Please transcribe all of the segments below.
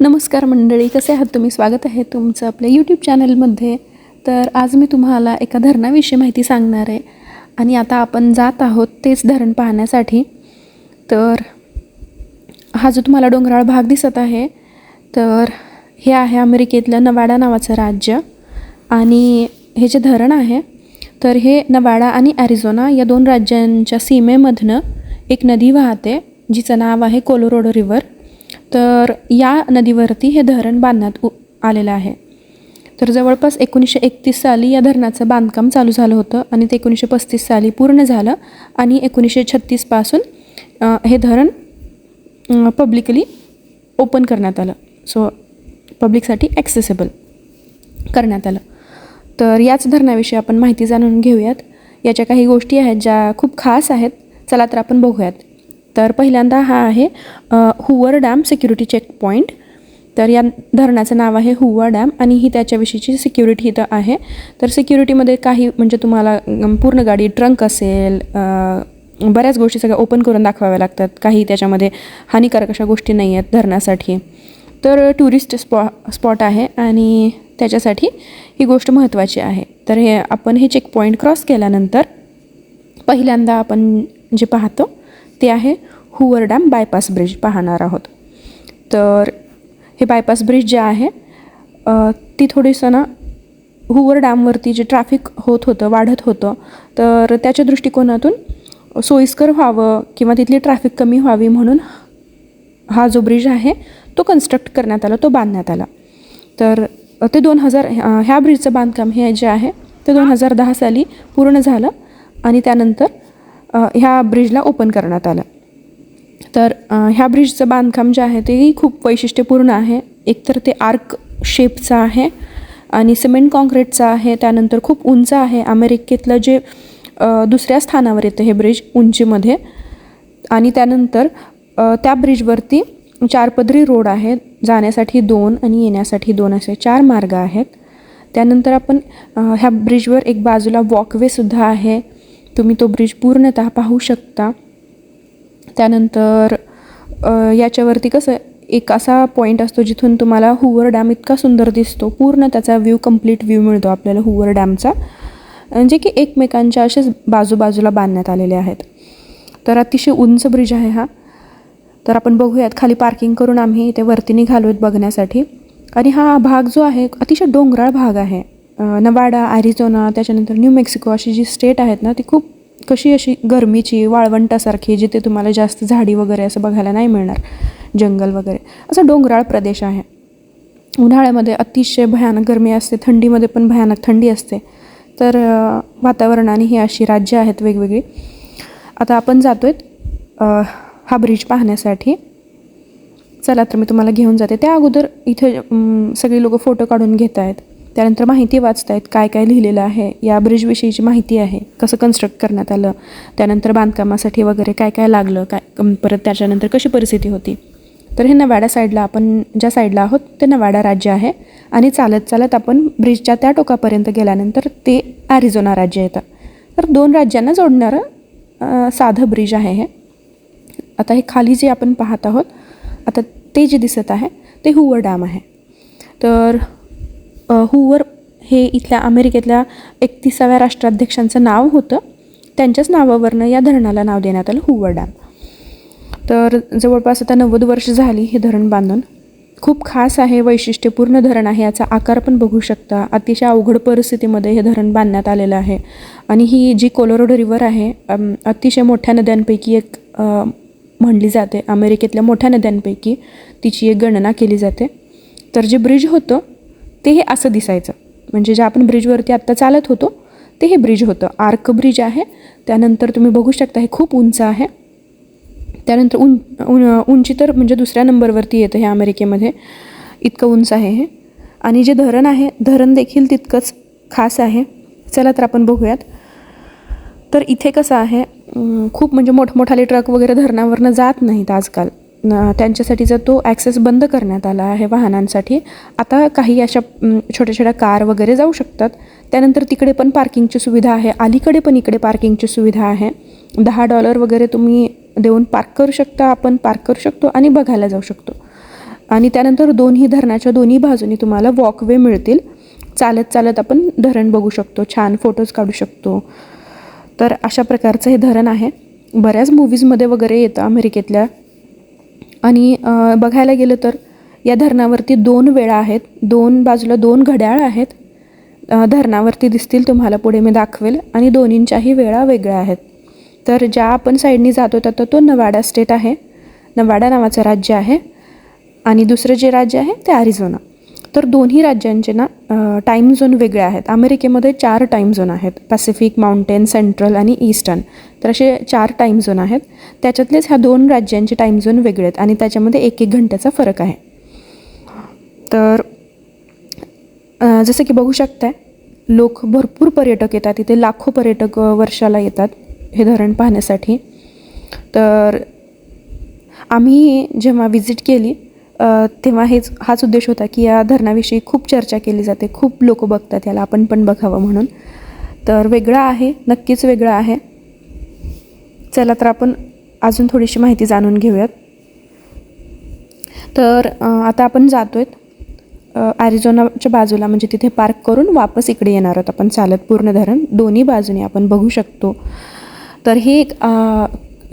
नमस्कार मंडळी कसे आहात तुम्ही? स्वागत आहे तुमचं आपल्या यूट्यूब चॅनलमध्ये तर आज मी तुम्हाला एका धरणाविषयी माहिती सांगणार आहे. आणि आता आपण जात आहोत तेच धरण पाहण्यासाठी. तर हा जो तुम्हाला डोंगराळ भाग दिसत आहे तर हे आहे अमेरिकेतलं नवाडा नावाचं राज्य. आणि हे जे धरण आहे तर हे नवाडा आणि ॲरिझोना या दोन राज्यांच्या सीमेमधनं एक नदी वाहते जिचं नाव आहे कोलोरोडो रिव्हर तर या नदीवरती हे धरण बांधण्यात उ आलेलं आहे. तर जवळपास एकोणीसशे एकतीस साली या धरणाचं बांधकाम चालू झालं होतं आणि ते एकोणीसशे पस्तीस साली पूर्ण झालं आणि एकोणीसशे छत्तीसपासून हे धरण पब्लिकली ओपन करण्यात आलं. सो पब्लिकसाठी ॲक्सेसेबल करण्यात आलं. तर याच धरणाविषयी आपण माहिती जाणून घेऊयात. याच्या काही गोष्टी आहेत ज्या खूप खास आहेत. चला तर आपण बघूयात. तर पहिल्यांदा हा आहे Hoover dam security check point तर या धरणाचं नाव आहे हुवा डॅम आणि ही त्याच्याविषयीची सिक्युरिटी इथं आहे. तर सिक्युरिटीमध्ये काही म्हणजे तुम्हाला पूर्ण गाडी ट्रंक असेल बऱ्याच गोष्टी सगळ्या ओपन करून दाखवाव्या लागतात. काही त्याच्यामध्ये हानिकारक अशा गोष्टी नाही आहेत धरणासाठी. तर टुरिस्ट स्पॉ स्पॉट आहे आणि त्याच्यासाठी ही गोष्ट महत्त्वाची आहे. तर हे आपण हे चेक पॉईंट क्रॉस केल्यानंतर पहिल्यांदा आपण जे पाहतो ते आहे हुवर डॅम बायपास ब्रिज पाहणार आहोत. तर हे बायपास ब्रिज जे आहे ती थोडीसं ना हुवर डॅमवरती जे ट्रॅफिक होत होतं वाढत होतं तर त्याच्या दृष्टिकोनातून सोयीस्कर व्हावं किंवा तिथली ट्रॅफिक कमी व्हावी म्हणून हा जो ब्रिज आहे तो कन्स्ट्रक्ट करण्यात आला तो बांधण्यात आला. तर ते दोन हजार ह्या ब्रिजचं बांधकाम हे जे आहे ते दोन हजार दहा साली पूर्ण झालं आणि त्यानंतर ह्या ब्रिजला ओपन करण्यात आलं. तर ह्या ब्रिजचं बांधकाम जे आहे तेही खूप वैशिष्ट्यपूर्ण आहे. एकतर ते आर्क शेपचं आहे आणि सिमेंट कॉन्क्रीटचं आहे त्यानंतर खूप उंच आहे. अमेरिकेतलं जे दुसऱ्या स्थानावर येतं हे ब्रिज उंचीमध्ये. आणि त्यानंतर त्या ब्रिजवरती चारपदरी रोड आहे जाण्यासाठी दोन आणि येण्यासाठी दोन असे चार मार्ग आहेत. त्यानंतर आपण ह्या ब्रिजवर एक बाजूला वॉकवेसुद्धा आहे. तुम्ही तो ब्रिज पूर्णतः पाहू शकता. त्यानंतर याच्यावरती कसं एक असा पॉईंट असतो जिथून तुम्हाला हुवर डॅम इतका सुंदर दिसतो. पूर्ण त्याचा व्ह्यू कंप्लीट व्ह्यू मिळतो आपल्याला हुवर डॅमचा जे की एकमेकांच्या असेच बाजूबाजूला बांधण्यात आलेले आहेत. तर अतिशय उंच ब्रिज आहे हा. तर आपण बघूयात खाली पार्किंग करून आम्ही इथे वरती निघालो आहेत बघण्यासाठी. आणि हा भाग जो आहे अतिशय डोंगराळ भाग आहे. नवाडा ॲरिझोना त्याच्यानंतर न्यू मेक्सिको अशी जी स्टेट आहेत ना ती खूप कशी अशी गरमीची वाळवंटासारखी जिथे तुम्हाला जास्त झाडी वगैरे असं बघायला नाही मिळणार जंगल वगैरे. असा डोंगराळ प्रदेश आहे. उन्हाळ्यामध्ये अतिशय भयानक गरमी असते थंडीमध्ये पण भयानक थंडी असते. तर वातावरणाने ही अशी राज्य आहेत वेगवेगळी. आता आपण जातो आहेत हा ब्रिज पाहण्यासाठी. चला तर मी तुम्हाला घेऊन जाते. त्या अगोदर इथे सगळी लोक फोटो काढून घेत आहेत त्यानंतर माहिती वाचत आहेत काय काय लिहिलेलं आहे. या ब्रिजविषयीची माहिती आहे. कसं कन्स्ट्रक्ट करण्यात आलं. त्यानंतर बांधकामासाठी वगैरे काय काय लागलं. काय परत त्याच्यानंतर कशी परिस्थिती होती. तर हे नवाडा साईडला आपण ज्या साईडला आहोत ते नवाडा राज्य आहे. आणि चालत चालत आपण ब्रिजच्या त्या टोकापर्यंत गेल्यानंतर ते ॲरिझोना राज्य येतं. तर दोन राज्यांना जोडणारं साधं ब्रिज आहे हे. आता हे खाली जे आपण पाहत आहोत आता ते जे दिसत आहे ते हुवर डॅम आहे. तर हुवर हे इथल्या अमेरिकेतल्या एकतीसाव्या राष्ट्राध्यक्षांचं नाव होतं. त्यांच्याच नावावरनं या धरणाला नाव देण्यात आलं हुवर डॅम तर जवळपास आता नव्वद वर्ष झाली हे धरण बांधून. खूप खास आहे वैशिष्ट्यपूर्ण धरण आहे याचा आकार पण बघू शकता. अतिशय अवघड परिस्थितीमध्ये हे धरण बांधण्यात आलेलं आहे. आणि ही जी कोलोरोडो रिवर आहे अतिशय मोठ्या नद्यांपैकी एक म्हणली जाते. अमेरिकेतल्या मोठ्या नद्यांपैकी तिची एक गणना केली जाते. तर जे ब्रिज होतं ते हे असं दिसायचं. म्हणजे जे आपण ब्रिजवरती आत्ता चालत होतो ते हे ब्रिज होतं. आर्क ब्रिज आहे. त्यानंतर तुम्ही बघू शकता हे खूप उंच आहे. त्यानंतर उं उंची तर म्हणजे दुसऱ्या नंबरवरती येतं हे अमेरिकेमध्ये. इतकं उंच आहे हे. आणि जे धरण आहे धरण देखील तितकंच खास आहे. चला तर आपण बघूयात. तर इथे कसं आहे खूप म्हणजे मोठमोठाले ट्रक वगैरे धरणावरनं जात नाहीत आजकाल. त्यांच्यासाठीचा तो ॲक्सेस बंद करण्यात आला आहे वाहनांसाठी आता काही अशा छोट्या छोट्या कार वगैरे जाऊ शकतात. त्यानंतर तिकडे पण पार्किंगची सुविधा आहे. अलीकडे पण इकडे पार्किंगची सुविधा आहे. दहा डॉलर वगैरे तुम्ही देऊन पार्क करू शकता. आपण पार्क करू शकतो आणि बघायला जाऊ शकतो. आणि त्यानंतर दोन्ही धरणाच्या दोन्ही बाजूनी तुम्हाला वॉकवे मिळतील. चालत चालत आपण धरण बघू शकतो. छान फोटोज काढू शकतो. तर अशा प्रकारचं हे धरण आहे. बऱ्याच मूवीजमध्ये वगैरे येतं अमेरिकेतल्या आणि बघायला गेलं तर या धरणावरती दोन वेळा आहेत. दोन बाजूला दोन घड्याळ आहेत. धरणावरती दिसतील तुम्हाला पुढे मी दाखवेल. आणि दोन्हींच्याही वेळा वेगळ्या आहेत. तर ज्या आपण साईडनी जातो तर तो नवाडा स्टेट आहे. नवाडा नावाचं राज्य आहे. आणि दुसरं जे राज्य आहे ते अरिझोना. तर दोन्ही राज्यांचे ना टाईम झोन वेगळे आहेत. अमेरिकेमध्ये चार टाईम झोन आहेत. पॅसिफिक माउंटेन सेंट्रल आणि ईस्टर्न तर असे चार टाईम झोन आहेत. त्याच्यातलेच ह्या दोन राज्यांचे टाईम झोन वेगळे आहेत आणि त्याच्यामध्ये एक एक घंट्याचा फरक आहे. तर जसं की बघू शकताय लोक भरपूर पर्यटक येतात. इथे लाखो पर्यटक वर्षाला येतात हे धरण पाहण्यासाठी. तर आम्ही जेव्हा विजिट केली तेव्हा हेच हाच उद्देश होता की या धरणाविषयी खूप चर्चा केली जाते. खूप लोक बघतात याला आपण पण बघावं म्हणून. तर वेगळं आहे नक्कीच वेगळं आहे. चला तर आपण अजून थोडीशी माहिती जाणून घेऊयात. तर आता आपण जातो आहेत ॲरिझोनाच्या बाजूला म्हणजे तिथे पार्क करून वापस इकडे येणार आहोत आपण. चालत पूर्ण धरण दोन्ही बाजूने आपण बघू शकतो. तर हे एक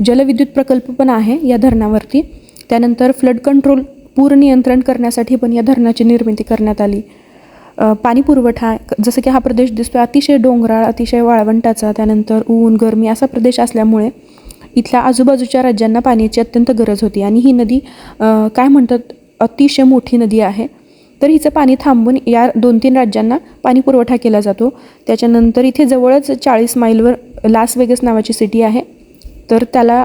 जलविद्युत प्रकल्प पण आहे या धरणावरती. त्यानंतर फ्लड कंट्रोल पूर नियंत्रण करण्यासाठी पण या धरणाची निर्मिती करण्यात आली. पाणी पुरवठा जसं की हा प्रदेश दिसतो अतिशय डोंगराळ अतिशय वाळवंटाचा त्यानंतर ऊन गरमी असा प्रदेश असल्यामुळे इथल्या आजूबाजूच्या राज्यांना पाण्याची अत्यंत गरज होती. आणि ही नदी काय म्हणतात अतिशय मोठी नदी आहे. तर हिचं पाणी थांबून या दोन तीन राज्यांना पाणी पुरवठा केला जातो. त्याच्यानंतर इथे जवळच चाळीस माईलवर लास वेगस नावाची सिटी आहे. तर त्याला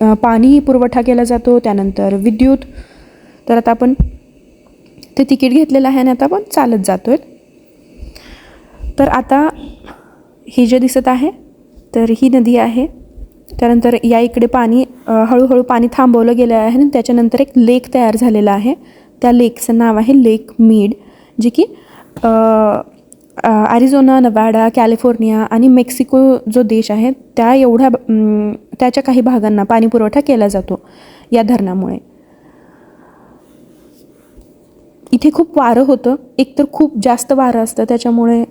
पाणी पुरवठा केला जातो त्यानंतर विद्युत. तर आता आपण ते तिकीट घेतलेलं आहे आणि आता आपण चालत जातो आहे तर आता ही जे दिसत आहे तर ही नदी आहे. त्यानंतर या इकडे पाणी हळूहळू पाणी थांबवलं गेलं आहे आणि त्याच्यानंतर एक लेक तयार झालेला आहे. त्या लेकचं नाव आहे लेक मीड जे की ॲरिझोना नवाडा कॅलिफोर्निया आणि मेक्सिको जो देश आहे त्या एवढ्या त्याच्या काही भागांना पाणीपुरवठा केला जातो या धरणामुळे. इथे खूप वारं होतं. एकतर खूप जास्त वारं असतं त्याच्यामुळे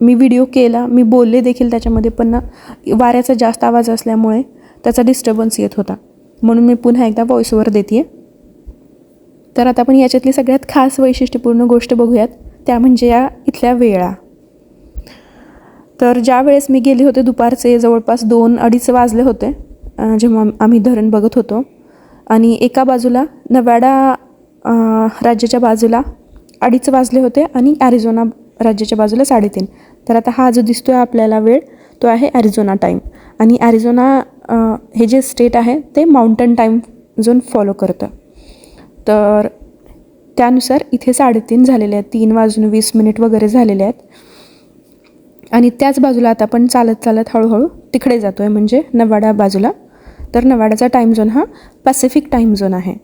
मी व्हिडिओ केला मी बोलले देखील त्याच्यामध्ये पण ना वाऱ्याचा जास्त आवाज असल्यामुळे त्याचा डिस्टर्बन्स येत होता. म्हणून मी पुन्हा एकदा व्हॉईसओवर देते तर आता आपण याच्यातली सगळ्यात खास वैशिष्ट्यपूर्ण गोष्ट बघूयात. त्या म्हणजे या इथल्या वेळा. तर ज्या वेळेस मी गेले होते दुपारचे जवळपास दोन अडीच वाजले होते जेव्हा आम्ही धरण बघत होतो. आणि एका बाजूला नवाडा राज्याच्या बाजूला अडीच वाजले होते आणि ॲरिझोना राज्याच्या बाजूला साडेतीन. तर आता हा जो दिसतो आहे आपल्याला वेळ तो आहे ॲरिझोना टाईम आणि ॲरिझोना हे जे स्टेट आहे ते माउंटन टाईम झोन फॉलो करतं. तर त्यानुसार इथे साडेतीन झालेले आहेत. तीन वाजून वीस मिनिट वगैरे झालेले आहेत. आणि त्याच बाजूला आता आपण चालत चालत हळूहळू तिकडे जातो आहे म्हणजे नवाडा बाजूला. तर नवाडाचा टाईम झोन हा पॅसिफिक टाईम झोन आहे.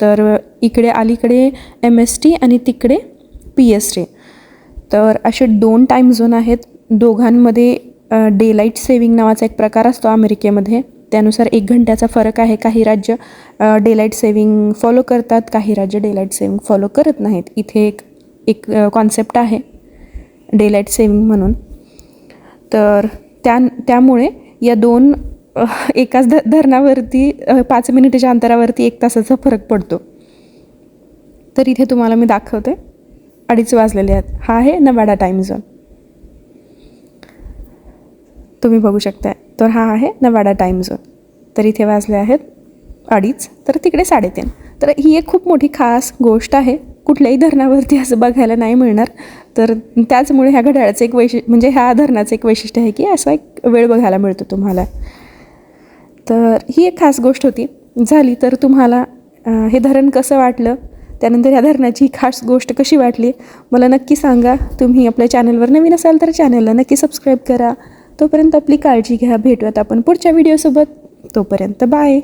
तर इकडे अलीकडे एम एस टी आणि तिकडे पी एस टी तर असे दोन टाईम झोन आहेत. दोघांमध्ये डेलाईट सेविंग नावाचा एक प्रकार असतो अमेरिकेमध्ये. त्यानुसार एक घंट्याचा फरक आहे. काही राज्य डेलाईट सेविंग फॉलो करतात काही राज्य डेलाईट सेविंग फॉलो करत नाहीत. इथे एक एक कॉन्सेप्ट आहे डेलाईट सेविंग म्हणून. तर त्या त्यामुळे या दोन एकाच ध धरणावरती पाच मिनिटाच्या अंतरावरती एक तासाचा फरक पडतो. तर इथे तुम्हाला मी दाखवते. अडीच वाजलेले आहेत. हा आहे नवाडा टाईम झोन तुम्ही बघू शकताय. तर हा आहे नवाडा टाईम झोन तर इथे वाजले आहेत अडीच तर तिकडे साडेतीन. तर ही एक खूप मोठी खास गोष्ट आहे. कुठल्याही धरणावरती असं बघायला नाही मिळणार. तर त्याचमुळे ह्या घड्याळाचं एक वैशि म्हणजे ह्या धरणाचं एक वैशिष्ट्य आहे की असा एक वेळ बघायला मिळतो तुम्हाला. तर ही एक खास गोष्ट होती. झाली तर तुम्हाला हे धरण कसं वाटलं? त्यानंतर ह्या धरणाची खास गोष्ट कशी वाटली? मला नक्की सांगा. तुम्ही आपल्या चॅनलवर नवीन असाल तर चॅनलला नक्की सबस्क्राईब करा. तोपर्यंत आपली काळजी घ्या. भेटूयात आपण पुढच्या व्हिडिओसोबत तोपर्यंत बाय